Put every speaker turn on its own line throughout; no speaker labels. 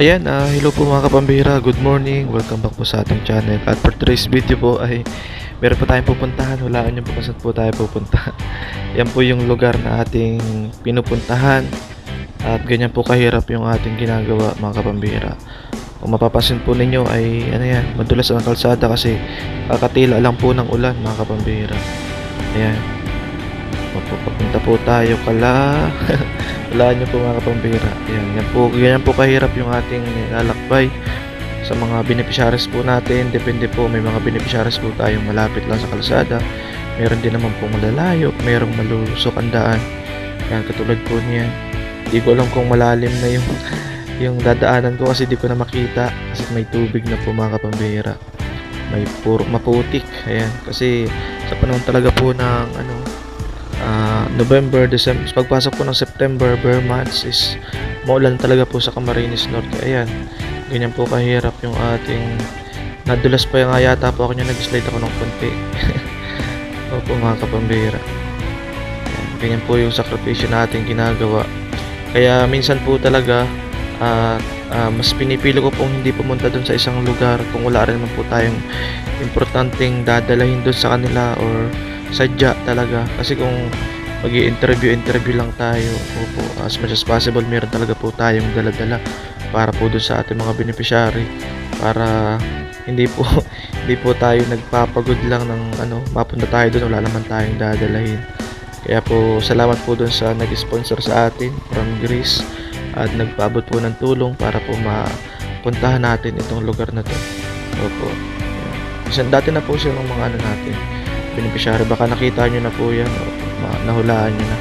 Ayan, ah, hello po mga kapambira. Good morning. Welcome back po sa ating channel. At for today's video po ay meron po tayong pupuntahan. Hulaan niyo po kung saan po tayo pupunta. Yan po yung lugar na ating pinupuntahan. At ganyan po kahirap yung ating ginagawa mga kapambira. Kung mapapansin po ninyo ay ano yan, madulas ang kalsada kasi kakatila lang po ng ulan mga kapambira. Ayan. Papunta po tayo kala Wala niyo po mga kapambira. Yan, yan po, ganyan po kahirap yung ating lalakbay sa mga beneficiaries po natin. Depende po, may mga beneficiaries po tayong malapit lang sa kalsada. Meron din naman po malalayo, merong malusok ang daan. Yan, katulad po niyan. Hindi ko alam kung malalim na yung yung dadaanan ko kasi di ko na makita kasi may tubig na po mga kapambira. May puro maputik. Ayan, kasi sa panahon talaga po ng ano, ah, November, December, pagpasok po ng September, bare months is maulan talaga po sa Camarines Norte. Ayan, ganyan po kahirap yung ating nadulas pa yung yata po ako niya nag-slide ako ng konti. Opo mga kapambira. Ganyan po yung sakripisyo natin ginagawa. Kaya minsan po talaga ah, ah, mas pinipili ko pong hindi pumunta doon sa isang lugar kung wala rin naman po tayong importanteng dadalahin doon sa kanila or sadya talaga. Kasi kung mag interview interview lang tayo. Opo as much as possible meron talaga po tayong dala-dala para po doon sa ating mga beneficiary. Para hindi po hindi po tayo nagpapagod lang ng ano mapunta tayo doon wala naman tayong dadalahin. Kaya po salamat po doon sa nag-sponsor sa atin from Greece at nagpaabot po ng tulong para po mapuntahan natin itong lugar na to. Opo. Kasi dati na po siya ng mga ano natin beneficiary. Baka nakita nyo na po yan. o nahulaan nyo na.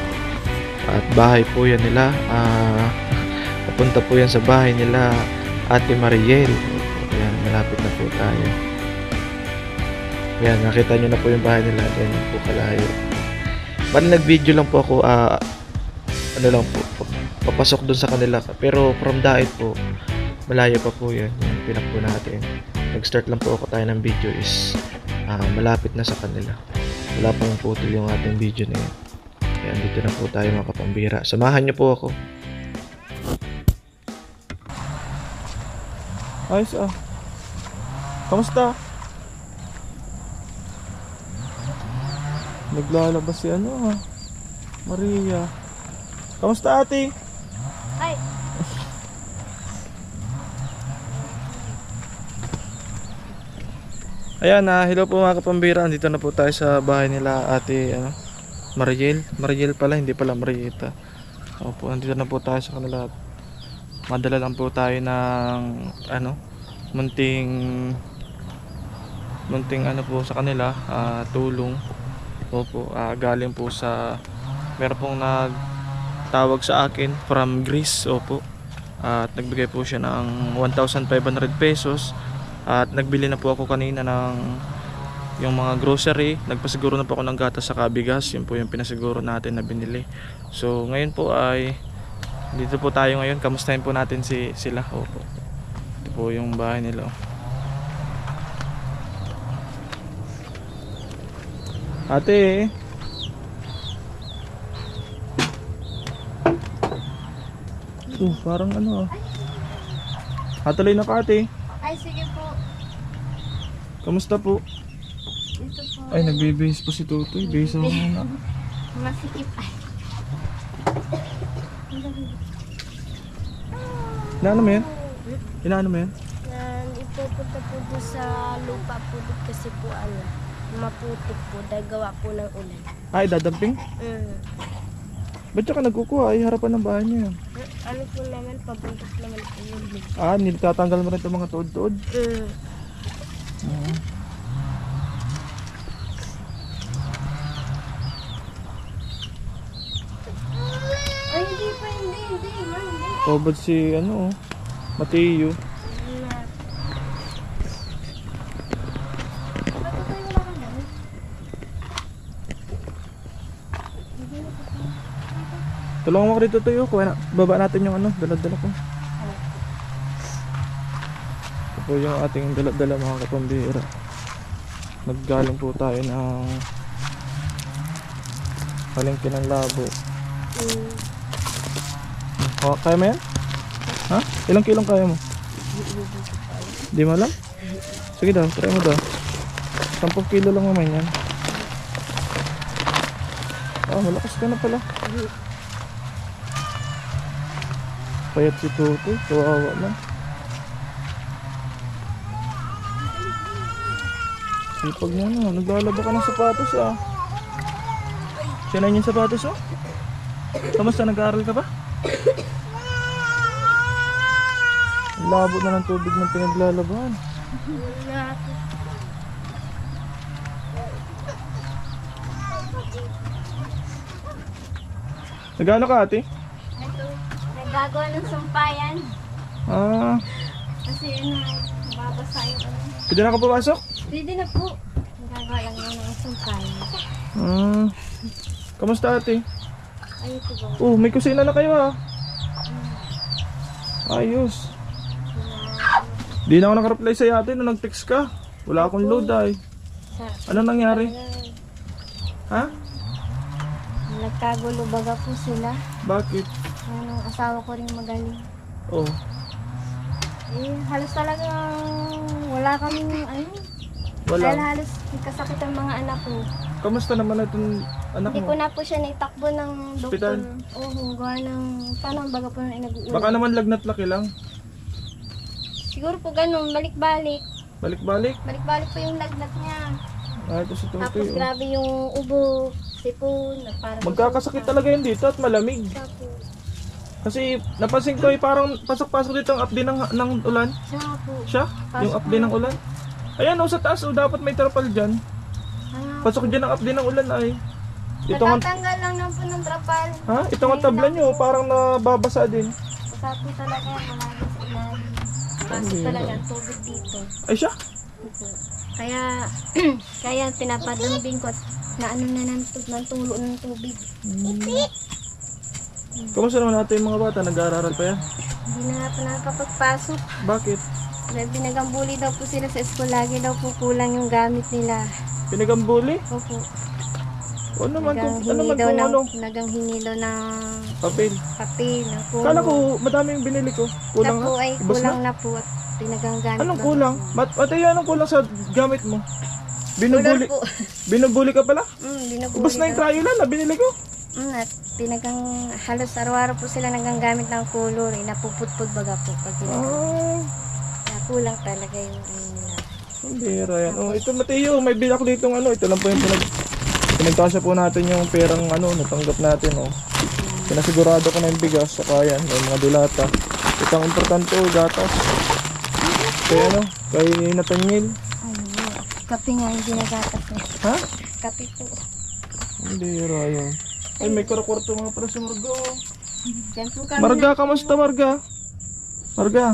At bahay po yan nila. Ah, papunta po yan sa bahay nila Ate Mariel. Ayan, malapit na po tayo. Ayan, nakita nyo na po yung bahay nila. Ganyan po kalayo. Bali nag-video lang po ako. ah, ano lang po. pa- Papasok dun sa kanila. Pero from Daet po, malayo pa po yan. Yung pinak po natin. Nag-start lang po ako tayo ng video is ah, malapit na sa kanila. Wala pong putol yung ating video na yun. Kaya dito na po tayo mga kapambira. Samahan niyo po ako. Ayos ah. Kamusta? Naglalabas si ano ah. Maria. Kamusta ate?
Ay,
Ayan na, hello po mga kapambira. Andito na po tayo sa bahay nila ate ano, Mariel. Mariel pala, hindi pala Marieta. Opo, andito na po tayo sa kanila. Madala lang po tayo ng ano, munting munting ano po sa kanila, ah, tulong. Opo, ah, galing po sa meron pong nagtawag sa akin from Greece. Opo. At nagbigay po siya ng 1,500 pesos at nagbili na po ako kanina ng yung mga grocery. Nagpasiguro na po ako ng gatas sa kabigas. Yun po yung pinasiguro natin na binili. So ngayon po ay dito po tayo ngayon. Kamustahin po natin si sila. Opo. Ito po yung bahay nila. Ate. Oh, parang ano ah. Hatuloy na ka ate.
Ay sige po.
Kamusta po?
Ito po.
Ay, nagbe-base po si Tutoy. Base mo muna.
Masikip. Ay.
Inaano mo yan? Inaano mo yan?
Yan, ipupunta po doon sa lupa po doon kasi po ano, maputik po dahil gawa po ng ulan.
Ay, dadamping?
Mm.
Ba't siya ka nagkukuha? Ay, harapan ng bahay niya. yan.
Ano po naman, pabuntot naman po yun.
Ah, nitatanggal mo rin itong mga tuod-tuod.
Mm. Ay, hindi pa, hindi, hindi, hindi.
Tobad si, ano, oh, Mateo.
Na.
Tulungan mo ko rito, Tuyo. Kuha baba natin yung ano, dala-dala ko. Ito po yung ating dala-dala mga kapambira. Naggaling po tayo ng palengke ng labo.
Mm.
Oh, kaya mo yan? Ha? Ilang kilong kaya mo?
Di mo alam? Sige daw, try mo daw. 10 kilo lang naman yan. Ah, malakas ka na pala. Payat si Tutoy, kawawa man. Sipag mo na, naglalaba ka ng sapatos ah. Siya na yung sapatos oh. Kamusta, nag-aaral ka ba? Labo na ng tubig ng pinaglalaban. Nagano ka ate?
Ito, nagagawa ng sampayan.
Ah,
Kasi ano, babasa yung ano.
pwede na ka pumasok?
Pwede na po. Nagagawa lang yun ng sampayan.
Ah, kamusta ate?
Ayun po ba?
Oh, may kusina na kayo ah. Ayos. Di na ako nakareply sa'yo ate nung nag-text ka. Wala akong load ay. Ano nangyari? Ha?
nagkagulo baga po sila.
Bakit?
Ano, asawa ko rin magaling.
Oh,
Eh, halos talaga wala kaming ano.
wala.
Dahil halos kasakit ang mga anak ko.
Kamusta naman itong anak
Hindi
mo?
ko na po siya naitakbo ng
Hospital?
doktor. Oo, gawa ng, paano baga po na nag-uulog.
Baka naman lagnat laki lang.
Siguro po ganun, balik-balik.
Balik-balik.
Balik-balik po yung lagnat niya.
Ah, ito si
Tapos
Tutoy. Oh.
grabe yung ubo, sipon, parang
Magkakasakit talaga yun dito at malamig.
Tapos,
Kasi napansin ko ay parang pasok-pasok dito ang update ng, ng ulan.
siya po.
Siya? Yung update ng ulan. Ayan, oh, sa taas, oh, dapat may trapal dyan.
Ah,
Pasok dyan ang update ng ulan ay. Ito
natatanggal lang lang po ng trapal.
ha? Ito nga tabla nyo, parang nababasa din.
Basta po talaga, malagi sa ilalim. Talaga ang tubig dito.
Ay siya?
Opo. Kaya, kaya pinapadambing ko at na ano na ng, ng tulo ng tubig.
Kamusta naman natin yung mga bata? Nag-aaral pa yan?
Hindi na nga po nakakapagpasok.
Bakit?
Dahil binagambuli daw po sila sa school. Lagi daw po kulang yung gamit nila.
Pinagambuli?
Opo.
O naman kung, ano naman kung
ng,
ano?
nagang hingi daw ng
Papel.
papel. Na po.
Kala ko, madami yung binili ko. Kulang
na po
ha?
ay kulang
na?
na, po at tinagang gamit
Anong kulang? Mat Ate, anong kulang sa gamit mo? Binubuli, binubuli ka pala?
Mm, binubuli
Ubus na yung
daw.
Crayola na binili ko.
Mm, at tinagang halos araw-araw po sila nagagamit ng color. Eh, napuputput baga po pag tinagang.
Ah,
Kaya kulang talaga yung ano nila.
hindi yan. Oh, ito Mateo, may bill ako dito ano, ito lang po yung pinag pinagkasya po natin yung perang ano, natanggap natin oh. Pinasigurado ko na yung bigas, saka yan, yung mga dilata. Ito ang importante oh, gatas. Kay ano, kay Nathaniel.
Ayun. Kape nga yung ginagatas niya.
Ha?
Kape po.
Hindi yun. Ay, may karakwarto mga para sa Marga. oh.
Diyan po kami.
Marga, kamusta Marga? Marga.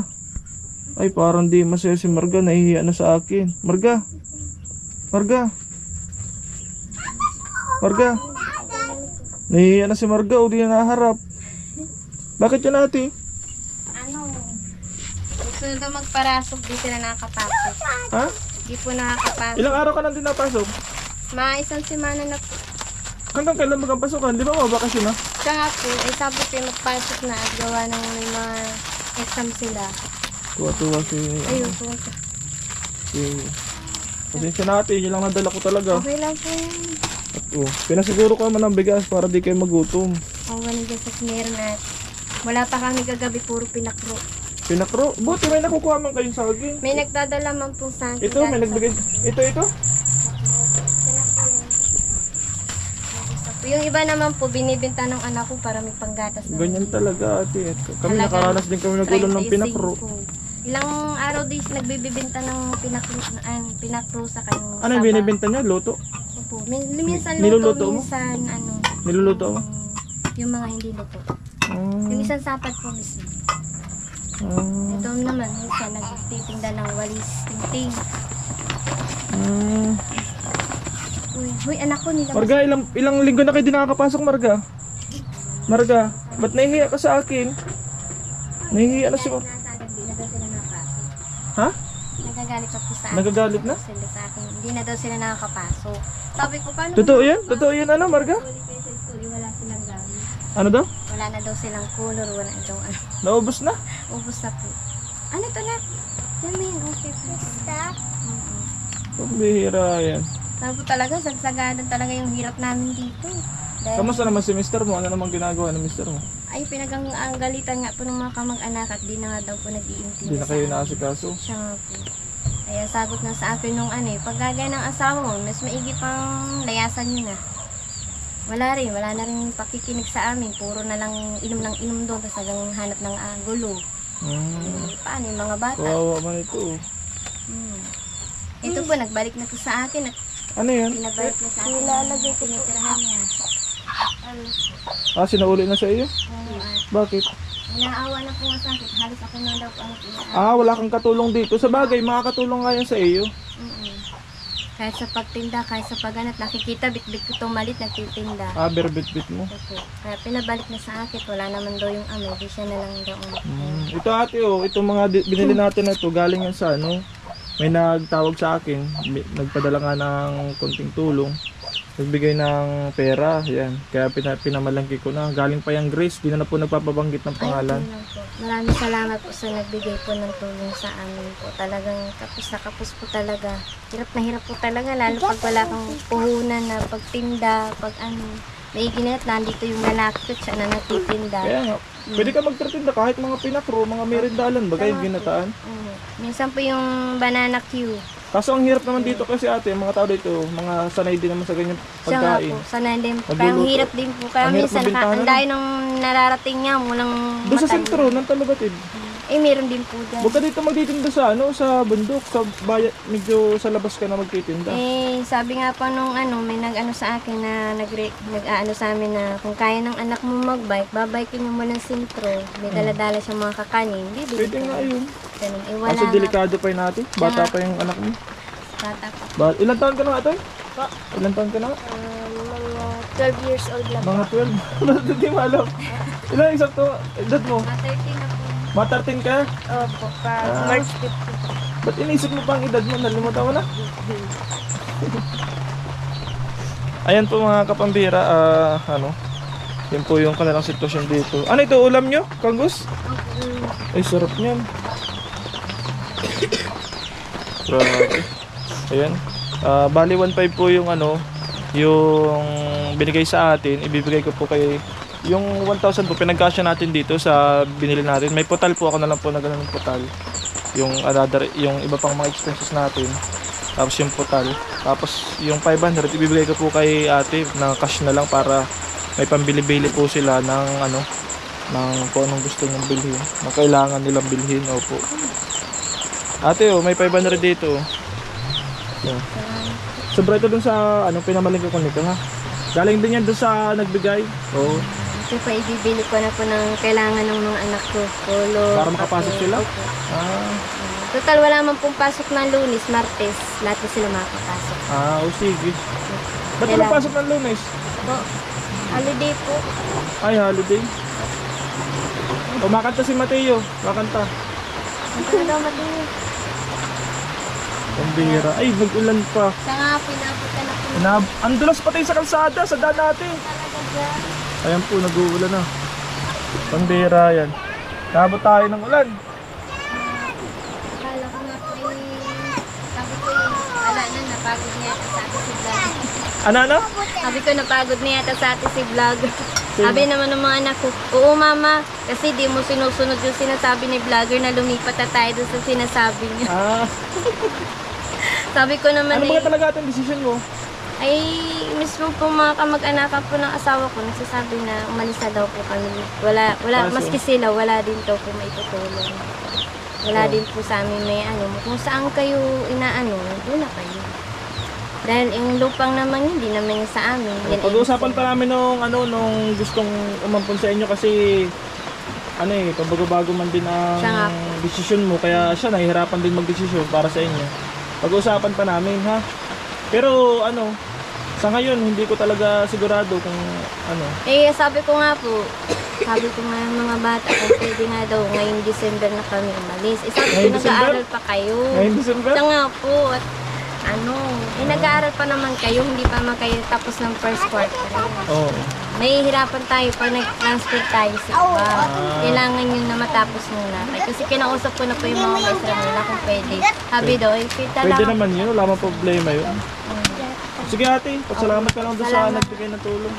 Ay, parang di masaya si Marga. Nahihiya na sa akin. Marga. Marga. Marga. Nahihiya na si Marga. O di na naharap. Bakit yan ate?
Ano? Gusto na magparasok. Di sila nakakapasok.
Ha?
Di po nakakapasok.
Ilang araw ka nang din napasok?
Mga isang semana na po.
Hanggang kailan magang pasukan? Di ba mabakasyon na?
Siya nga po, ay sabi ko yung magpasok na at gawa ng may mga exam sila.
Tuwa-tuwa si...
Ayun po.
si... Pasensya na ate. Yun lang nadala ko talaga.
Okay lang po yan.
At oh, pinasiguro ko naman ng bigas para di kayo magutom.
Ang ganun sa meron at wala pa kami kagabi puro pinakro.
Pinakro. Buti may nakukuha man kayong saging.
May nagdadala man po sa akin.
Ito, may
galing sa-
nagbigay. Ito, ito.
Yung iba naman po, binibenta ng anak ko para may panggatas na.
Ganyan talaga ate. Kami
Halagang
nakaranas din kami nagulang ng
35
pinakro.
po. Ilang araw din siya nagbibibenta ng pinakro, an, pinakro sa kanyang
Ano yung binibenta niya? Luto?
Opo. Min, minsan
Niluluto
luto,
mo?
minsan ano,
Niluluto mo?
yung mga hindi luto.
Ah,
Yung isang sapat po mismo.
ah,
Ito naman, minsan nagtitinda ng walis, tingting. Uy, huy, anak ko nila.
Marga, ilang, ilang linggo na kayo di nakakapasok, Marga? Marga, ba't nahihiya ka sa akin? Nahihiya na si Mar...
Nasa agad, di na daw sila nakapasok.
Ha?
Nagagalit ka po sa akin.
Nagagalit na?
Sila sa akin. Hindi na daw sila nakakapasok. Sabi ko, paano
Totoo yan? Totoo yan ano, Marga?
Eh, wala silang gamit.
Ano daw?
Wala na daw silang color, wala daw ano.
Naubos na?
Ubus na po. Ano to na? Namin, okay po. Basta?
Pambihira yan.
Sabi po talaga, sagsagadan talaga yung hirap namin dito. Dahil,
Kamusta naman si mister mo? Ano naman ginagawa ng mister mo?
ay pinagang ang galitan nga po ng mga kamag-anak at di na nga daw po nag-iintindi.
Hindi na kayo naasikaso.
Siya nga po. Kaya sagot na sa akin nung ano eh, pag gagaya ng asawa mo, mas maigi pang layasan nyo na. Wala rin, wala na rin pakikinig sa amin. Puro na lang inom ng inom doon, tapos hanggang hanap ng ah, gulo.
Hmm.
Eh, paano yung mga bata?
Kawawa man ito. oh.
Hmm. Ito po, nagbalik na to sa akin at
Ano yan?
pinabalik na sa akin. Nilalagay ko tinitirahan niya. Ano?
Ah, sinauli na sa iyo?
Oo,
Bakit?
inaawa na po nga sa akin. Halos ako na daw po ang inaawa.
Ah, wala kang katulong dito. Sa bagay, makakatulong nga yan sa iyo.
Mm-mm. Kahit sa pagtinda, kahit sa pagganat, nakikita, bit-bit ko itong malit, nagtitinda.
Ah, berbit-bit mo.
Opo. Kaya pinabalik na sa akin, wala naman daw yung amay, di siya na lang daw ang
Hmm. Ito ate oh, itong mga di- binili natin na ito, galing yan sa ano. May nagtawag sa akin, may- nagpadala nga ng konting tulong. Nagbigay ng pera, yan. Kaya pina, pinamalangki ko na. Galing pa yung Grace, di na na po nagpapabanggit ng pangalan.
Ay, po. Maraming salamat po sa nagbigay po ng tulong sa amin po. Talagang kapos na kapos po talaga. Hirap na hirap po talaga, lalo pag wala kang puhunan na pagtinda, pag ano. May ginit, nandito yung lalaki ko, siya na nagtitinda.
Kaya nga, pwede ka magtratinda kahit mga pinakro, mga merindalan, bagay ginataan.
Mm. Minsan po yung banana queue.
Kaso ang hirap naman dito kasi ate, mga tao dito, mga sanay din naman sa ganyan
Siya
pagkain.
po, sanay din. Kaya ang
Nagluluto.
hirap din po. Kaya
Ang
minsan, ang dahil nung nararating niya, mulang
Doon sa sentro, ng Talabatid.
Eh, meron din po dyan.
Huwag ka dito magtitinda sa ano, sa bundok, sa bayan, medyo sa labas ka na magtitinda.
Eh, sabi nga po nung ano, may nag-ano sa akin na nag nag-ano sa amin na kung kaya ng anak mo mag-bike, babikin mo muna ng sentro. May dala-dala siyang mga kakanin. Bibili
Pwede nga yun.
Ganun. Eh, wala
Kaso delikado pa yun natin. Bata pa yung anak mo.
Bata pa.
Ba ilan taon ka na nga, Atoy?
Po.
Ilan taon ka na?
Um, mga 12 years old lang.
Mga 12. Hindi mo alam. Ilan eksakto edad mo?
Mga 13 na po.
Mga 13 ka?
Opo, pa
Ah.
March 15.
Ba't inisip mo pa ang edad mo? Nalimutan mo na? Ayan po mga kapambira, ah, ano, yun po yung kanilang sitwasyon dito. Ano ito, ulam nyo? Kanggus? Ay, sarap niyan. Grabe. Ayan. Ah, bali 1.5 po yung ano, yung binigay sa atin. Ibibigay ko po kay yung 1,000 po pinagkasya natin dito sa binili natin. May putal po ako na lang po na ganun ng putal. Yung another, yung iba pang mga expenses natin. Tapos yung putal. Tapos yung 500 ibibigay ko po kay ate na cash na lang para may pambili-bili po sila ng ano ng kung anong gusto niyong bilhin. Na kailangan nilang bilhin. Opo. Ate, oh, may 500 dito. oh. Yan. Sobra ito dun sa ano pinamalingko ko nito ha. Galing din yan dun sa nagbigay. Oo.
Ito pa ibibili ko na po ng kailangan ng mga anak ko. Polo.
Para makapasok
kape.
sila?
Opo.
Ah,
Total, wala man pong pasok ng lunes, martes. Lahat na sila makapasok.
ah, o sige. Ba't
Kailangan.
walang pasok ng lunes?
Po, holiday po.
Ay, holiday. O, makanta si Mateo. Makanta.
Ano daw matindi?
Ang bihira. Ay, nag-ulan pa.
Siya nga, pinapunta na po
Na, ang dulas patay sa kalsada, sa daan natin.
talaga dyan.
Ayan po, nag-uulan na. Pambira yan. Nakabot tayo ng ulan.
Akala ko nga po eh, sabi ko eh, wala na, napagod niya yata sa atin si vlog.
Ano, ano?
Sabi ko, napagod niya yata sa atin si vlog. Sabi naman ng mga anak ko, oo mama, kasi di mo sinusunod yung sinasabi ni vlogger na lumipat na tayo doon sa sinasabi niya.
Ah,
Sabi ko naman
ano
eh,
ba talaga itong decision mo?
Ay mismo po mga kamag-anakan po ng asawa ko nagsasabi na umalis na daw po kami. Wala, wala,
Kaso?
maski sila, wala din daw po may tutulong. Wala
Oh.
din po sa amin may ano, kung saan kayo inaano, doon na kayo. Dahil yung lupang naman hindi naman sa amin. Yan ay
Pag-uusapan pa namin nung ano nung gustong umampon sa inyo kasi ano eh, pabago-bago man din ang desisyon mo kaya siya nahihirapan din magdesisyon para sa inyo. Pag-uusapan pa namin ha. Pero ano, sa ngayon hindi ko talaga sigurado kung ano.
Eh, sabi ko nga po, sabi ko nga yung mga bata, kung pwede nga daw, ngayong December na kami umalis. Eh, sabi ko,
Ngayong December?
nag-aaral pa kayo.
Ngayon December?
Siya nga po, at ano, eh, nag-aaral pa naman kayo, hindi pa man kayo tapos ng first quarter.
Oo.
may hirapan tayo pag nag-transfer tayo sa iba. Kailangan yun na matapos muna. Ay, kasi kinausap ko na po yung mga maestra nila kung pwede. Sabi daw, eh, kita
Pwede
lang.
naman yun, wala mang problema yun. Sige ate, pasalamat ka lang doon sa
Salamat.
nagbigay ng tulong.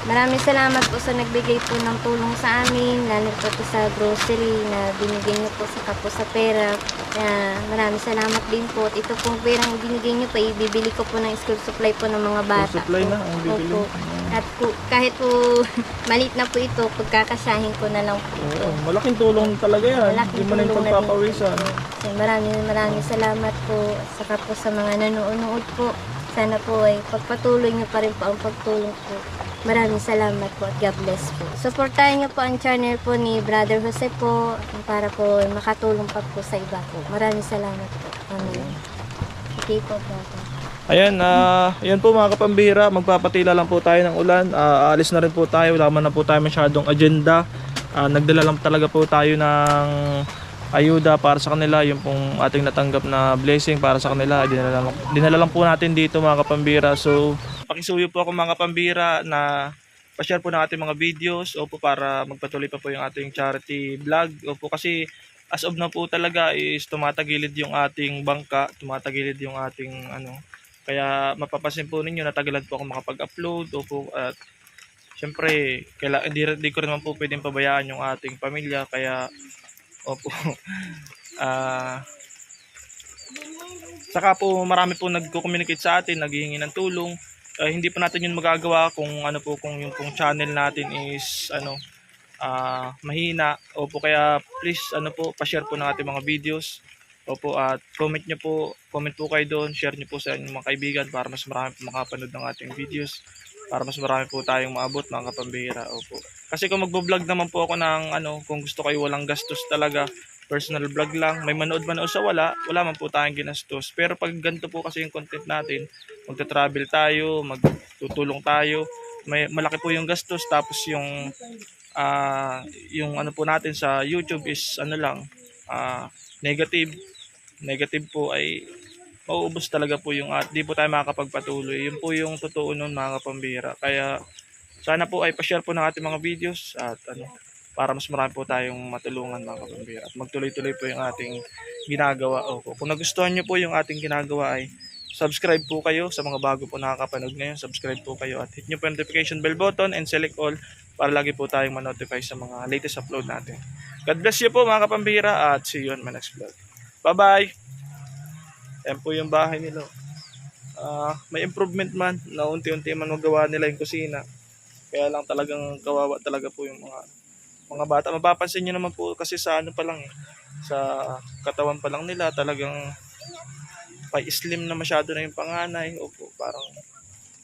Maraming salamat po sa nagbigay po ng tulong sa amin, lalo po po sa grocery na binigay niyo po sa kapos sa pera. Kaya maraming salamat din po. At ito pong perang binigay niyo po, ibibili ko po ng school supply po ng mga bata.
Full supply
po.
na ang bibili.
Opo. At po, kahit po maliit na po ito, pagkakasyahin ko na lang po. ito.
Oo, malaking tulong talaga yan.
Malaking
Hindi mo na yung
tulong na
pagpapawisan.
po. So, maraming maraming salamat po. Saka po sa mga nanonood po. Sana po ay pagpatuloy niyo pa rin po ang pagtulong po. Maraming salamat po at God bless po. Supportahan niyo po ang channel po ni Brother Jose po para po makatulong pa po sa iba po. Maraming salamat po. Amen. Okay po, brother.
Ayan, ah, ayan po mga kapambira, magpapatila lang po tayo ng ulan. Ah, aalis na rin po tayo, wala man na po tayo masyadong agenda. Ah, nagdala lang talaga po tayo ng ayuda para sa kanila, yung pong ating natanggap na blessing para sa kanila. Dinala lang, dinala lang po natin dito mga kapambira. So, pakisuyo po ako mga kapambira na pa-share po ng ating mga videos o po para magpatuloy pa po yung ating charity vlog. O po kasi as of na po talaga is tumatagilid yung ating bangka, tumatagilid yung ating ano, kaya mapapasin po ninyo natagalan po ako makapag-upload o po at syempre kaila, hindi, ko naman po pwedeng pabayaan yung ating pamilya kaya opo. Ah saka po marami po nagko-communicate sa atin naghihingi ng tulong. Ah, hindi pa natin yun magagawa kung ano po kung yung pong channel natin is ano ah mahina. Opo kaya please ano po pa-share po ng ating mga videos. Opo, at comment nyo po, comment po kayo doon, share nyo po sa inyong mga kaibigan para mas marami po makapanood ng ating videos, para mas marami po tayong maabot mga kapambihira. Opo. Kasi kung magbo-vlog naman po ako ng ano, kung gusto kayo walang gastos talaga, personal vlog lang, may manood man o sa wala, wala man po tayong ginastos. Pero pag ganito po kasi yung content natin, magta-travel tayo, magtutulong tayo, may malaki po yung gastos tapos yung ah yung ano po natin sa YouTube is ano lang ah negative negative po ay mauubos talaga po yung at di po tayo makakapagpatuloy. Yun po yung totoo nun mga kapambira. Kaya sana po ay pa-share po ng ating mga videos at ano para mas marami po tayong matulungan mga kapambira at magtuloy-tuloy po yung ating ginagawa. O, kung nagustuhan nyo po yung ating ginagawa ay subscribe po kayo sa mga bago po nakakapanood ngayon. Subscribe po kayo at hit nyo po yung notification bell button and select all para lagi po tayong ma-notify sa mga latest upload natin. God bless you po mga kapambira at see you on my next vlog. Bye-bye! Yan po yung bahay nila. Ah, may improvement man na unti-unti man magawa nila yung kusina. Kaya lang talagang kawawa talaga po yung mga mga bata. Mapapansin nyo naman po kasi sa ano pa lang eh, sa katawan pa lang nila talagang pa-slim na masyado na yung panganay. Opo, parang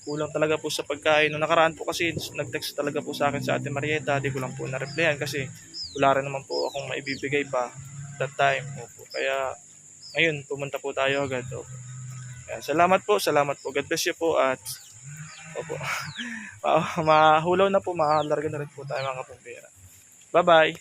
kulang talaga po sa pagkain. Noong nakaraan po kasi nag-text talaga po sa akin sa Ate Marieta, di ko lang po na-replyan kasi wala rin naman po akong maibibigay pa that time. Opo. Kaya ngayon pumunta po tayo agad. Opo. Salamat po, salamat po. God bless you po at Opo. Ma- mahulaw na po, mahalarga na rin po tayo mga kapumpira. Bye-bye.